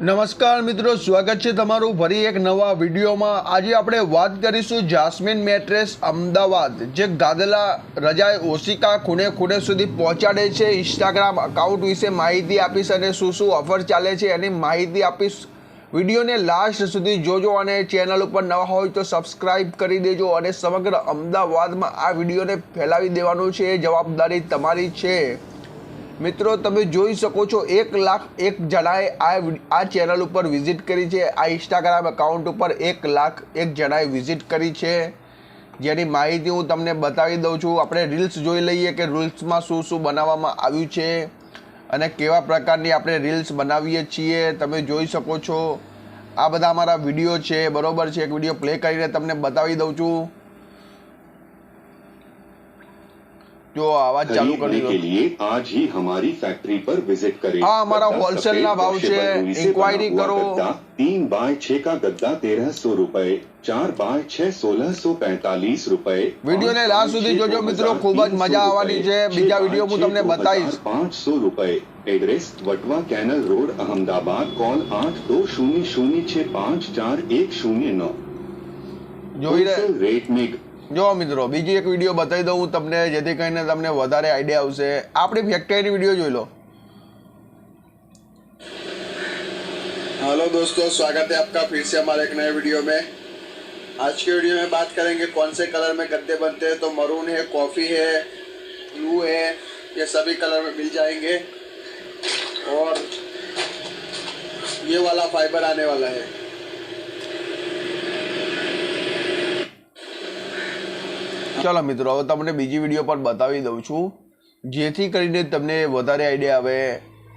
નમસ્કાર મિત્રો, સ્વાગત છે તમારું ફરી એક નવા વિડીયોમાં. આજે આપણે વાત કરીશું જાસ્મિન મેટ્રેસ અમદાવાદ, જે ગાદલા રજાએ ઓશિકા ખૂણે ખૂણે સુધી પહોંચાડે છે. ઇન્સ્ટાગ્રામ અકાઉન્ટ વિશે માહિતી આપીશ અને શું શું ઓફર ચાલે છે એની માહિતી આપીશ. વિડીયોને લાસ્ટ સુધી જોજો અને ચેનલ ઉપર નવા હોય તો સબસ્ક્રાઈબ કરી દેજો અને સમગ્ર અમદાવાદમાં આ વિડીયોને ફેલાવી દેવાનું છે. જવાબદારી તમારી છે. મિત્રો, તમે જોઈ શકો છો, એક લાખ એક જણાએ આ આ ચેનલ ઉપર વિઝિટ કરી છે. આ ઇન્સ્ટાગ્રામ એકાઉન્ટ ઉપર એક લાખ એક જણાએ વિઝિટ કરી છે. જેની માહિતી હું તમને બતાવી દઉં છું. આપણે રીલ્સ જોઈ લઈએ કે રીલ્સમાં શું શું બનાવવામાં આવ્યું છે અને કેવા પ્રકારની આપણે રીલ્સ બનાવીએ છીએ. તમે જોઈ શકો છો. આ બધા અમારા વીડિયો છે. બરાબર છે. એક વીડિયો પ્લે કરીને તમને બતાવી દઉં છું. જો આવાજ ચાલુ કરી દો આજ હી હમારી ફેક્ટરી પર વિઝિટ કરે આ અમારા હોલસેલ ના ભાવ છે ઇન્ક્વાયરી કરો 3 બાય 6 કા ગદ્દા 1300 રૂપે 4 બાય 6 1645 રૂપે વિડિયો ને લાસ્ટ સુધી જોજો મિત્રો ખૂબ જ મજા આવવાની છે. બીજા વિડિયો હું તમને બતાવીશ. 500 રૂપે address Vatva canal road Ahmedabad call 8200654109 જોઈ રહે રેટ મેક જો મિત્રો બીજી એક વિડીયો બતાવી દઉં હું તમને જેથી કરીને તમને વધારે આઈડિયા આવશે આપણી ફેક્ટરીની વિડીયો જોઈ લો हेलो दोस्तों स्वागत है आपका फिर से हमारे एक नए वीडियो में आज के वीडियो में बात करेंगे कौन से कलर में गद्दे बनते हैं तो मरून है कॉफ़ी है ब्लू है ये सभी कलर में मिल जाएंगे और ये वाला फाइबर आने वाला है ચલો મિત્રો હવે તમને બીજી વિડીયો પર બતાવી દઉં છું જેથી કરીને તમને વધારે આઈડિયા આવે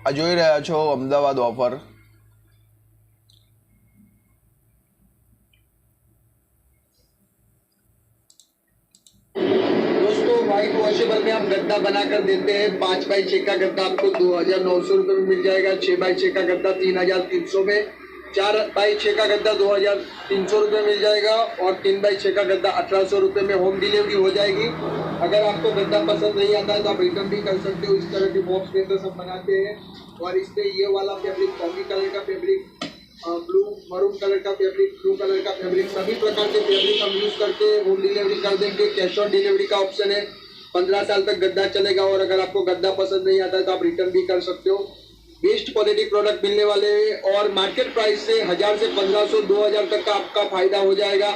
આ જોઈ રહ્યા છો અમદાવાદ ઓફર दोस्तों व्हाइट वॉशेबल में हम गद्दा बनाकर देते हैं पाँच बाई छः का गद्दा आपको दो हजार नौ सौ रुपये में मिल जाएगा छः बाई छः का गद्दा तीन हजार तीन सौ में चार बाई छः का गद्दा दो हज़ार तीन सौ रुपये मिल जाएगा और तीन बाई छः का गद्दा अठारह सौ रुपये में होम डिलीवरी हो जाएगी। अगर आपको गद्दा पसंद नहीं आता है तो आप रिटर्न भी कर सकते हो। इस तरह के बॉक्स के अंदर सब बनाते हैं। और इस पे ये वाला फैब्रिक कॉफ़ी कलर का फैब्रिक ब्लू मरून कलर का फैब्रिक ब्लू कलर का फैब्रिक सभी प्रकार के फैब्रिक हम यूज़ करते हैं होम डिलीवरी कर देंगे। कैश ऑन डिलीवरी का ऑप्शन है। पंद्रह साल तक गद्दा चलेगा और अगर आपको गद्दा पसंद नहीं आता है तो आप रिटर्न भी कर सकते हो। बेस्ट क्वालिटी प्रोडक्ट मिलने वाले हैं और मार्केट प्राइस से हजार से पंद्रह सौ दो हजार तक का आपका फायदा हो जाएगा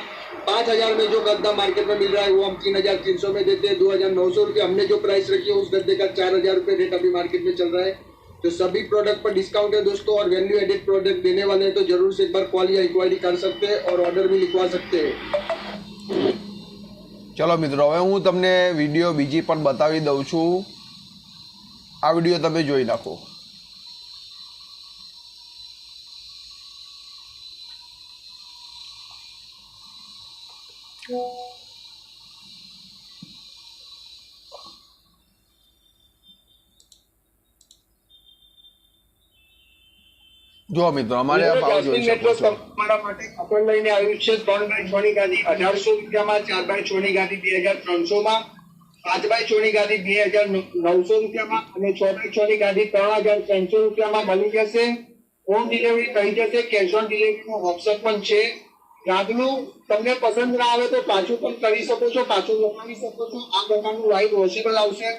पाँच हजार में जो गद्दा मार्केट में मिल रहा है वो हम तीन हजार तीन सौ में देते हैं दो हजार नौ सौ रुपये हमने जो प्राइस रखी है उस गद्दे का चार हजार रुपये रेट अभी मार्केट में चल रहा है तो सभी प्रोडक्ट पर डिस्काउंट है दोस्तों और वैल्यू एडेड प्रोडक्ट देने वाले हैं तो जरूर से एक बार कॉल या इंक्वायरी कर सकते हैं और ऑर्डर भी लिखवा सकते हैं ચલો મિત્રો હવે હું તમને વિડીયો બીજી પણ બતાવી દઉં છું આ વિડીયો તમે જોઈ નાખો જો મિત્રો અમારે આ ભાવ જોઈ શકો છો. તમારા માટે કાપડ લઈને આવ્યું છે ત્રણ બાય છ ની ગાદી અઢારસો રૂપિયામાં ચાર બાય છ ની ગાદી બે હજાર ત્રણસો માં પાંચ બાય છ ની ગાદી બે હજાર નવસો રૂપિયામાં અને છ બાય છ ની ગાદી ત્રણ હજાર ત્રણસો રૂપિયામાં મળી જશે. હોમ ડિલિવરી થઈ જશે. કેશ ઓન ડિલિવરી નો ઓપ્શન પણ છે. ગાદલું તમને પસંદ ના આવે તો પાછું પણ કરી શકો છો, પાછું લગાવી શકો છો. આ પ્રકારનું લાઇટ વોશેબલ આવશે.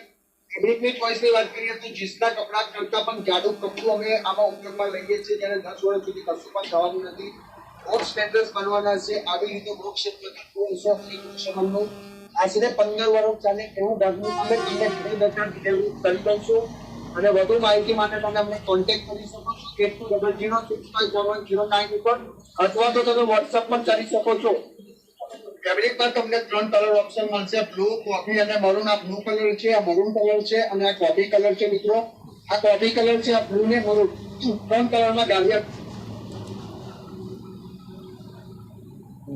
ફેબ્રિકની ચોઈસની વાત કરીએ તો જીસના કપડા કરતા પણ જાડું કપડું અમે આમાં ઉપયોગમાં લઈએ છીએ. જ્યારે દસ વર્ષ સુધી કશું પણ થવાનું નથી. બોક્સ સ્ટેન્ડર્સ બનવાના છે. આવી રીતે બોક્સ શેપ લગાવવું આશરે પંદર વર્ષ ચાલે એવું ગાદલું અમે તમને ઘરે દર્શન કરી દઈશું અને વધુ માહિતી માટે તમે અમને કોન્ટેક્ટ કરી શકો છો. Eight two double zero six five four one nine ઉપર, અથવા તો તમે વોટ્સઅપ પણ કરી શકો છો. ફેબ્રિકમાં તમને ત્રણ કલર ઓપ્શન મળશે. બ્લુ કોફી અને મરૂન આ બ્લુ કલર છે, આ મરૂન કલર છે અને આ કોફી કલર છે, મિત્રો. આ કોફી કલર છે, આ બ્લુ ને મરૂન ત્રણ કલરમાં ગાલિયા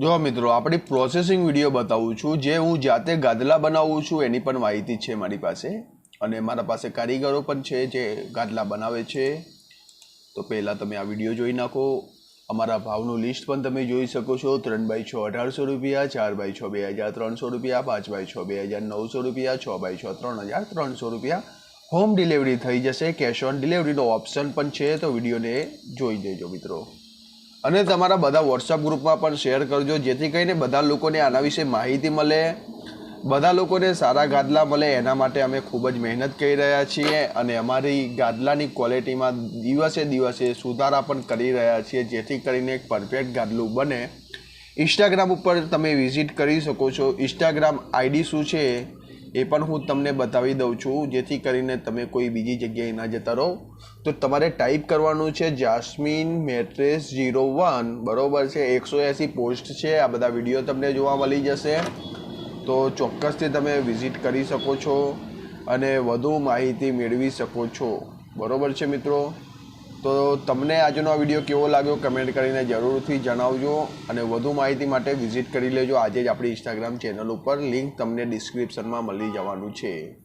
જો મિત્રો, આપણી પ્રોસેસિંગ વીડિયો બતાવું છું, જે હું જાતે ગાદલા બનાવું છું, એની પણ માહિતી છે મારી પાસે. અને મારા પાસે કારીગરો પણ છે જે ગાદલા બનાવે છે. તો પહેલાં તમે આ વીડિયો જોઈ નાખો. અમારા ભાવનું લિસ્ટ પણ તમે જોઈ શકો છો. ત્રણ બાય છ અઢારસો રૂપિયા, ચાર બાય છ બે હજાર ત્રણસો રૂપિયા, પાંચ બાય છ બે હજાર નવસો રૂપિયા, છ બાય છ ત્રણ હજાર ત્રણસો રૂપિયા. હોમ ડિલિવરી થઈ જશે. કેશ ઓન ડિલિવરીનો ઓપ્શન પણ છે. તો વિડીયોને જોઈ દેજો મિત્રો. અને તમારા બધા વોટ્સઅપ ગ્રુપમાં પણ શેર કરજો. જેથી કરીને બધા લોકોને આના વિશે માહિતી મળે. બધા લોકોને સારા ગાદલા મળે એના માટે અમે ખૂબ જ મહેનત કરી રહ્યા છીએ અને અમારી ગાદલાની ક્વોલિટીમાં દિવસે દિવસે સુધારા પણ કરી રહ્યા છીએ, જેથી કરીને એક પરફેક્ટ ગાદલું બને. ઇન્સ્ટાગ્રામ ઉપર તમે વિઝિટ કરી શકો છો. ઇન્સ્ટાગ્રામ આઈડી શું છે એ પણ હું તમને બતાવી દઉં છું, જેથી કરીને તમે કોઈ બીજી જગ્યાએ ના જતા રહો. તો તમારે ટાઈપ કરવાનું છે જાસ્મીન મેટ્રેસ ઝીરો વન, બરાબર છે? એકસો એંસી પોસ્ટ છે. આ બધા વીડિયો તમને જોવા મળી જશે. તો ચોક્કસથી તમે વિઝિટ કરી શકો છો અને વધુ માહિતી મેળવી શકો છો. બરોબર છે મિત્રો? તો તમને આજનો આ વીડિયો કેવો લાગ્યો કમેન્ટ કરીને જરૂરથી જણાવજો અને વધુ માહિતી માટે વિઝિટ કરી લેજો. આજે જ આપણી ઇન્સ્ટાગ્રામ ચેનલ ઉપર લિંક તમને ડિસ્ક્રિપ્શનમાં મળી જવાનું છે.